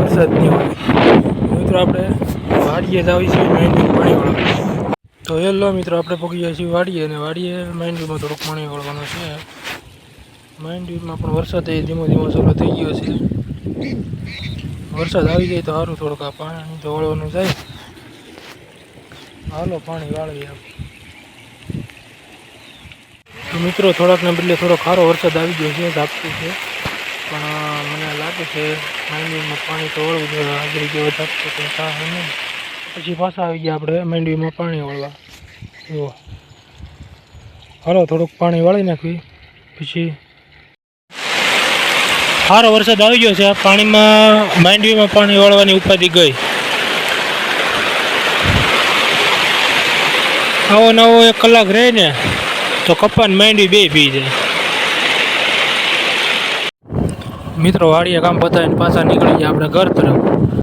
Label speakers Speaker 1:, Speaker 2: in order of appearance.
Speaker 1: વરસાદની હોય મિત્રો આપણે વાડીએ જ આવી છીએ મેઇન પાણી વાળા તો હેલો મિત્રો, આપણે પગી જઈએ છીએ વાડીએ અને વાડીએ માઇન્ડમાં થોડુંક પાણી વળવાનું છે. માઇન્ડમાં પણ વરસાદ એ ધીમો ધીમો ચાલુ થઈ ગયો છે. વરસાદ આવી જાય તો સારું થોડુંક આ પાણી તો વળવાનું જાય. હાલો, પાણી વાળીએ તો મિત્રો, થોડાકને બદલે થોડો ખારો વરસાદ આવી ગયો છે ઝાપતું છે. પણ મને લાગે છે માંડવીમાં પાણી તો વળવું જોઈએ, હાજરી જેવો ઝાપતું કંઈ થાય નહીં. પછી પાછા આવી ગયા આપણે માંડવીમાં પાણી વળવા. જુઓ. હાલો, થોડુંક પાણી વાળી નાખવી. પછી સારો વરસાદ આવી ગયો છે. પાણીમાં માંડવીમાં પાણી વાળવાની ઉપાધિ ગઈ. આવો નવો એક કલાક રહે ને, તો કપાન માંડવી બે પી જાય. મિત્રો, વાડીએ કામ પતાવીને પાછા નીકળી ગયા આપણે ઘર તરફ.